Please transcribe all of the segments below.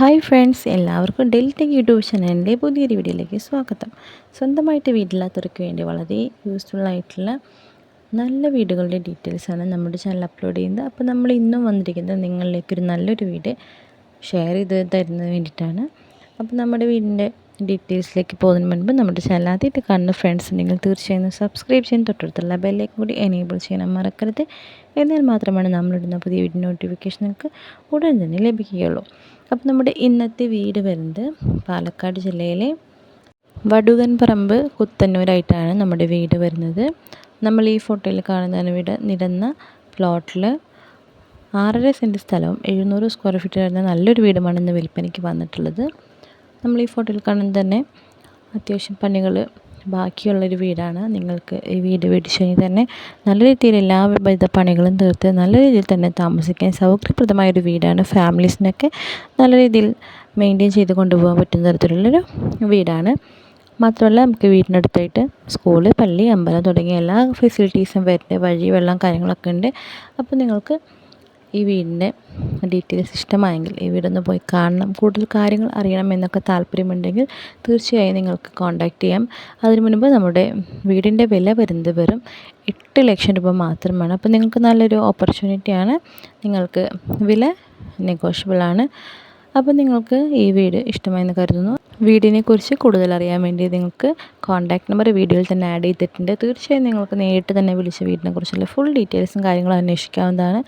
Hi friends എല്ലാവർക്കും Delta YouTube ചാനലിന്റെ പുതിയൊരു വീഡിയോയിലേക്ക് സ്വാഗതം. സ്വന്തമായിട്ട് വീട്ടിലാത്തവർക്ക് വേണ്ടി വളരെ യൂസ്ഫുൾ ആയിട്ടുള്ള നല്ല വീടുകളുടെ ഡീറ്റെയിൽസാണ് നമ്മുടെ ചാനൽ അപ്ലോഡ് ചെയ്യുന്നത്. അപ്പോൾ നമ്മൾ ഇന്നും വന്നിരിക്കുന്നത് നിങ്ങളിലേക്കൊരു നല്ലൊരു വീട് ഷെയർ ചെയ്ത് തരുന്നതിന് വേണ്ടിയിട്ടാണ്. അപ്പോൾ നമ്മുടെ വീടിന്റെ ഡീറ്റെയിൽസിലേക്ക് പോകുന്നതിന് മുൻപ് നമ്മുടെ ചാനൽ ആദ്യമായിട്ട് കാണുന്ന ഫ്രണ്ട്സ് ഉണ്ടെങ്കിൽ തീർച്ചയായും സബ്സ്ക്രൈബ് ചെയ്യാൻ തൊട്ടടുത്തുള്ള ബെല്ലേക്ക് കൂടി എനേബിൾ ചെയ്യാൻ മറക്കരുത്. എന്നാൽ മാത്രമാണ് നമ്മളിടുന്ന പുതിയ വീഡിയോ നോട്ടിഫിക്കേഷൻ നിങ്ങൾക്ക് ഉടൻ തന്നെ ലഭിക്കുകയുള്ളൂ. അപ്പോൾ നമ്മുടെ ഇന്നത്തെ വീട് വരുന്നത് പാലക്കാട് ജില്ലയിലെ വടുകൻ പറമ്പ് കുത്തന്നൂരായിട്ടാണ് നമ്മുടെ വീട് വരുന്നത്. നമ്മൾ ഈ ഫോട്ടോയിൽ കാണുന്ന വീട് നിരന്ന പ്ലോട്ടിൽ ആറര സെന്റ് സ്ഥലവും എഴുന്നൂറ് സ്ക്വയർ ഫീറ്റ് വരുന്ന നല്ലൊരു വീടുമാണ് ഇന്ന് വിൽപ്പനയ്ക്ക് വന്നിട്ടുള്ളത്. നമ്മൾ ഈ ഫോട്ടോയിൽ കാണുന്നത് തന്നെ അത്യാവശ്യം പണികൾ ബാക്കിയുള്ളൊരു വീടാണ്. നിങ്ങൾക്ക് ഈ വീട് മേടിച്ച് കഴിഞ്ഞാൽ തന്നെ നല്ല രീതിയിൽ എല്ലാവിധ പണികളും തീർത്ത് നല്ല രീതിയിൽ തന്നെ താമസിക്കാൻ സൗകര്യപ്രദമായൊരു വീടാണ്. ഫാമിലീസിനൊക്കെ നല്ല രീതിയിൽ മെയിന്റെയിൻ ചെയ്ത് കൊണ്ടുപോകാൻ പറ്റുന്ന തരത്തിലുള്ളൊരു വീടാണ്. മാത്രമല്ല നമുക്ക് വീടിനടുത്തായിട്ട് സ്കൂൾ പള്ളി അമ്പലം തുടങ്ങിയ എല്ലാ ഫെസിലിറ്റീസും വരുന്ന വഴി വെള്ളം കാര്യങ്ങളൊക്കെ ഉണ്ട്. അപ്പോൾ നിങ്ങൾക്ക് ഈ വീടിന്റെ ഡീറ്റെയിൽസ് ഇഷ്ടമായെങ്കിൽ ഈ വീടൊന്ന് പോയി കാണണം. കൂടുതൽ കാര്യങ്ങൾ അറിയണം എന്നൊക്കെ താല്പര്യമുണ്ടെങ്കിൽ തീർച്ചയായും നിങ്ങൾക്ക് കോൺടാക്റ്റ് ചെയ്യാം. അതിനു മുൻപ് നമ്മുടെ വീടിന്റെ വില വരുന്നത് വെറും എട്ട് ലക്ഷം രൂപ മാത്രമാണ്. അപ്പോൾ നിങ്ങൾക്ക് നല്ലൊരു ഓപ്പർച്യൂണിറ്റിയാണ് നിങ്ങൾക്ക് വില നെഗോഷ്യബിളാണ് അപ്പോൾ നിങ്ങൾക്ക് ഈ വീട് ഇഷ്ടമായെന്ന് കരുതുന്നു. വീടിനെക്കുറിച്ച് കൂടുതൽ അറിയാൻ വേണ്ടി നിങ്ങൾക്ക് കോൺടാക്ട് നമ്പർ വീഡിയോയിൽ തന്നെ ആഡ് ചെയ്തിട്ടുണ്ട്. തീർച്ചയായും നിങ്ങൾക്ക് നേരിട്ട് തന്നെ വിളിച്ച് വീടിനെക്കുറിച്ചുള്ള ഫുൾ ഡീറ്റെയിൽസും കാര്യങ്ങളും അന്വേഷിക്കാവുന്നതാണ്.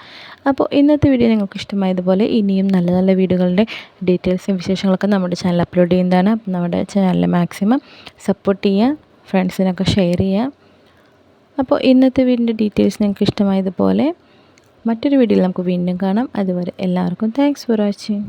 അപ്പോൾ ഇന്നത്തെ വീഡിയോ നിങ്ങൾക്ക് ഇഷ്ടമായതുപോലെ ഇനിയും നല്ല നല്ല വീടുകളുടെ ഡീറ്റെയിൽസും വിശേഷങ്ങളൊക്കെ നമ്മുടെ ചാനൽ അപ്ലോഡ് ചെയ്യുന്നതാണ്. അപ്പോൾ നമ്മുടെ ചാനൽ മാക്സിമം സപ്പോർട്ട് ചെയ്യുക ഫ്രണ്ട്സിനൊക്കെ ഷെയർ ചെയ്യുക. അപ്പോൾ ഇന്നത്തെ വീടിന്റെ ഡീറ്റെയിൽസ് നിങ്ങൾക്ക് ഇഷ്ടമായതുപോലെ മറ്റൊരു വീഡിയോയിൽ നമുക്ക് വീണ്ടും കാണാം. അതുവരെ എല്ലാവർക്കും താങ്ക്സ് ഫോർ വാച്ചിങ്